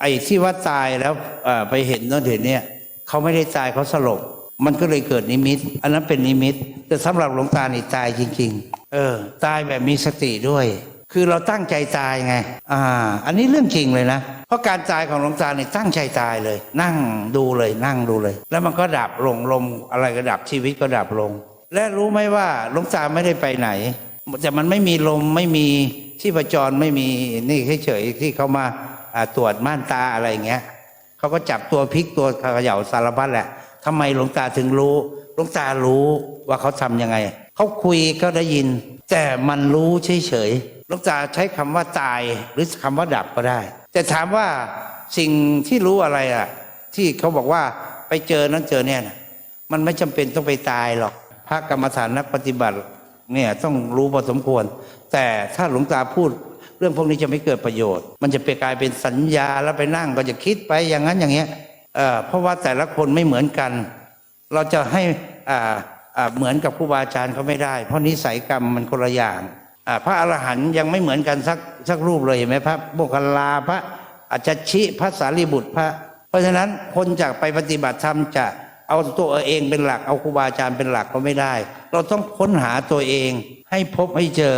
ไอ้ที่ว่าตายแล้วไปเห็นนั่นเห็นเนี่ยเขาไม่ได้ตายเขาสลบ มันก็เลยเกิดนิมิต อันนั้นเป็นนิมิต แต่สำหรับหลวงตานี่ตายจริง ๆ เออ ตายแบบมีสติด้วย คือเราตั้งใจตายไง อ่า อันนี้เรื่องจริงเลยนะ เพราะการตายของหลวงตาเนี่ยตั้งใจตายเลย นั่งดูเลยนั่งดูเลย แล้วมันก็ดับลงลมอะไรก็ดับชีวิตก็ดับลง และรู้ไหมว่าหลวงตาไม่ได้ไปไหนแต่มันไม่มีลมไม่มีที่ประจรไม่มีนี่เฉยๆที่เขามา ตรวจม่านตาอะไรเงี้ยเขาก็จับตัวพลิกตัวเขย่าสารพัดแหละทำไมหลวงตาถึงรู้หลวงตารู้ว่าเขาทำยังไงเขาคุยก็ได้ยิน แต่มันรู้เฉยๆหลวงตาใช้คำว่าตายหรือคำว่าดับก็ได้ แต่ถามว่าสิ่งที่รู้อะไรอะ ที่เขาบอกว่าไปเจอนั้นเจอเนี่ยมันไม่จำเป็นต้องไปตายหรอกพระกรรมฐานนักปฏิบัติเนี่ยต้องรู้พอสมควร แต่ถ้าหลวงตาพูด เรื่องพวกนี้จะไม่เกิดประโยชน์ มันจะไปกลายเป็นสัญญาแล้วไปนั่งก็จะคิดไปอย่างนั้นอย่างเงี้ยเเพราะว่าแต่ละคนไม่เหมือนกัน เราจะให้อ่าเหมือนกับครูบาอาจารย์เขาไม่ได้ เพราะนิสัยกรรมมันคนละอย่างพระอรหันต์ยังไม่เหมือนกันสักสักรูปเลยเห็นไหมพระโมคคัลลาพระอาจารชิพระสารีบุตรพระ เพราะฉะนั้นคนจากไปปฏิบัติธรรมจะเอาตัวเองเป็นหลักเอาครูบาอาจารย์เป็นหลักก็ไม่ได้ เราต้องค้นหาตัวเองให้พบให้เจอ